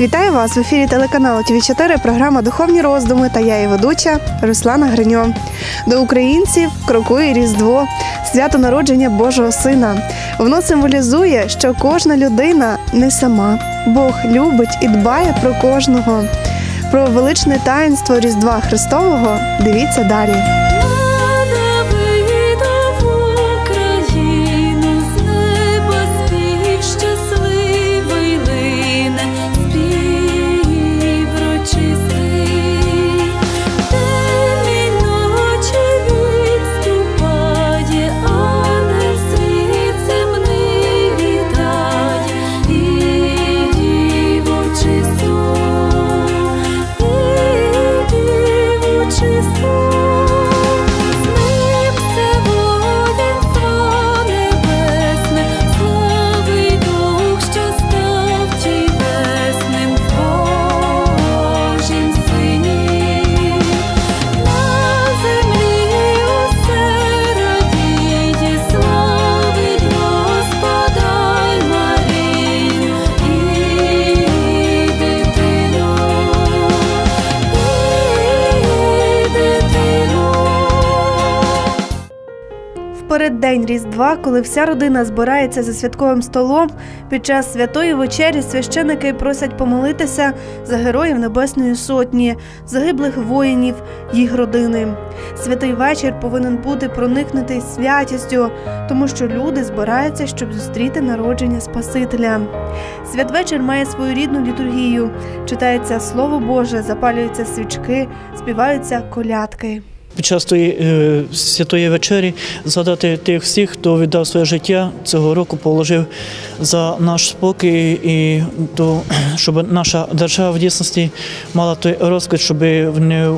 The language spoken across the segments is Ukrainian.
Вітаю вас в ефірі телеканалу ТВ 4 програма Духовні роздуми та я її ведуча Руслана Гриньо. До українців крокує Різдво, свято народження Божого Сина. Воно символізує, що кожна людина не сама. Бог любить і дбає про кожного. Про величне таїнство Різдва Христового дивіться далі. Переддень Різдва, коли вся родина збирається за святковим столом, під час святої вечері священики просять помолитися за героїв Небесної Сотні, загиблих воїнів, їх родини. Святий вечір повинен бути проникнутий святістю, тому що люди збираються, щоб зустріти народження Спасителя. Святвечір має свою рідну літургію. Читається Слово Боже, запалюються свічки, співаються колядки. Під час тої е, святої вечері згадати тих всіх, хто віддав своє життя цього року, положив за наш спокій і то, щоб наша держава в дійсності мала той розквіт, щоб не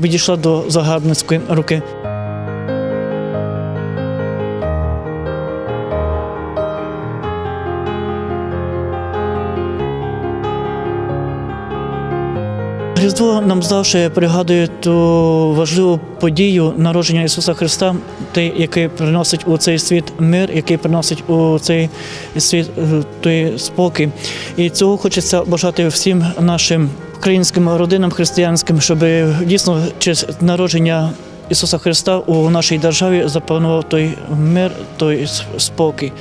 відійшла до загарбницької руки. Різдво нам завжди пригадує ту важливу подію народження Ісуса Христа, той, який приносить у цей світ мир, який приносить у цей світ е, той спокій. І цього хочеться бажати всім нашим українським родинам християнським, щоб дійсно через народження Ісуса Христа у нашій державі запанував той мир, той спокій.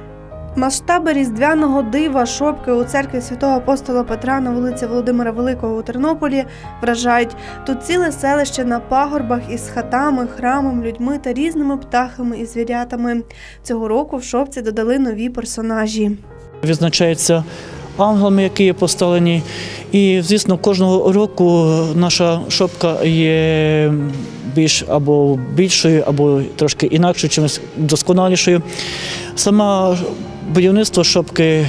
Масштаби різдвяного дива шопки у церкві святого апостола Петра на вулиці Володимира Великого у Тернополі вражають тут ціле селище на пагорбах із хатами, храмом, людьми та різними птахами і звірятами. Цього року в шопці додали нові персонажі. відзначається ангелами, які є поставлені. І, звісно, кожного року наша шопка є більш або більшою, або трошки інакшою, чимось досконалішою. Сама будівництво шопки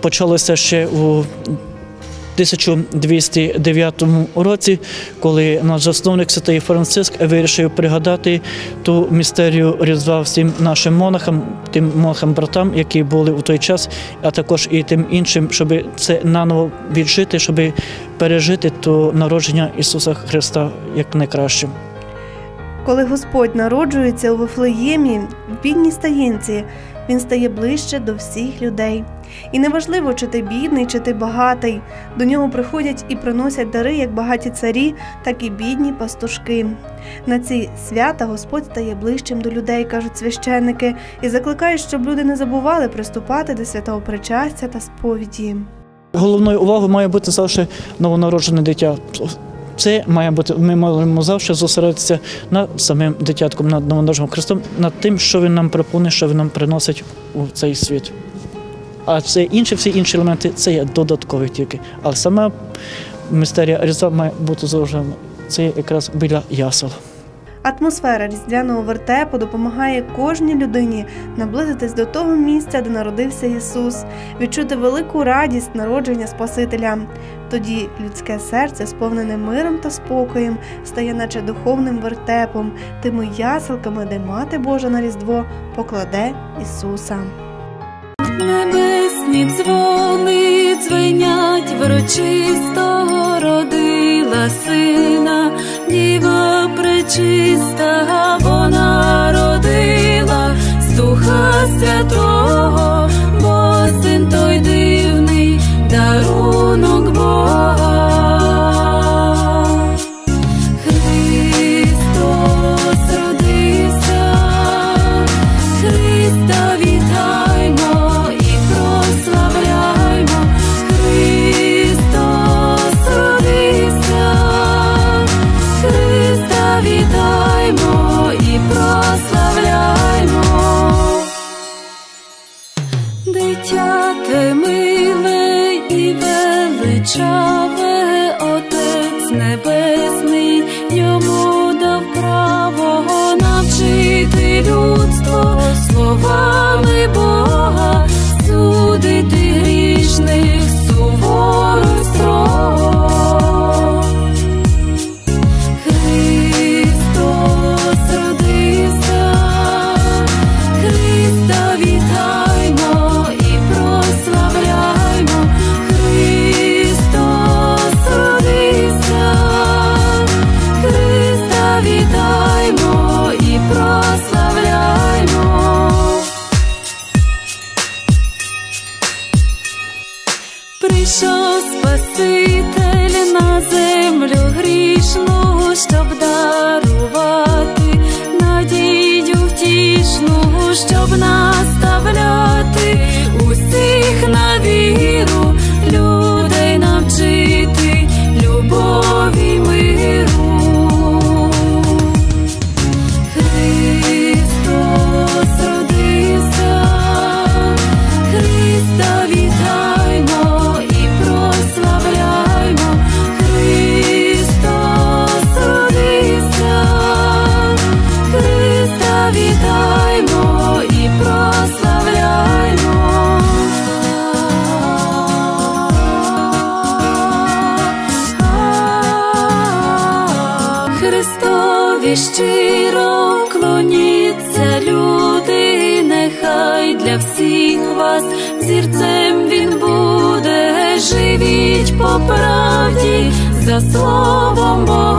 почалося ще у 1209 році, коли наш засновник Святий Франциск вирішив пригадати ту містерію Різдва всім нашим монахам, тим монахам-братам, які були у той час, а також і тим іншим, щоб це наново віджити, щоб пережити то народження Ісуса Христа як найкраще. Коли Господь народжується у Вифлеємі в бідній стаєнці, він стає ближче до всіх людей. І неважливо, чи ти бідний, чи ти багатий. До нього приходять і приносять дари як багаті царі, так і бідні пастушки. На ці свята Господь стає ближчим до людей, кажуть священники, і закликає, щоб люди не забували приступати до святого причастя та сповіді. Головною увагою має бути завжди новонароджене дитя. Це має бути. Ми маємо завжди зосередитися над самим дитятком, над новонародженим Христом, над тим, що він нам пропонує, що він нам приносить у цей світ. А це інші, всі інші елементи це є додаткові тільки. Але сама мистерія Різдва має бути зложена. Це якраз біля ясел. Атмосфера різдвяного вертепу допомагає кожній людині наблизитись до того місця, де народився Ісус, відчути велику радість народження Спасителя. Тоді людське серце, сповнене миром та спокоєм, стає наче духовним вертепом, тими яселками, де Мати Божа на Різдво покладе Ісуса. Небесні дзвони дзвенять, врочистого родила діва пречиста, вона родила з Духа Святого, over. Христові щиро клоніться люди, нехай для всіх вас зірцем він буде, живіть по правді за словом Божим,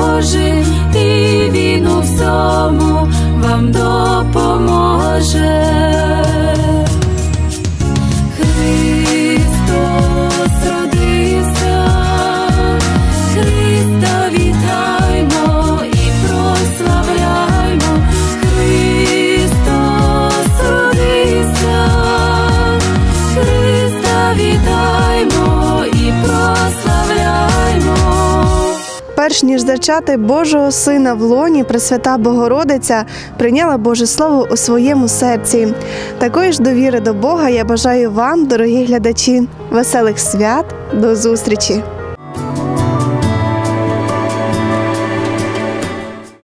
ніж зачати Божого Сина в лоні, Пресвята Богородиця прийняла Боже Слово у своєму серці. Такої ж довіри до Бога я бажаю вам, дорогі глядачі. Веселих свят, до зустрічі!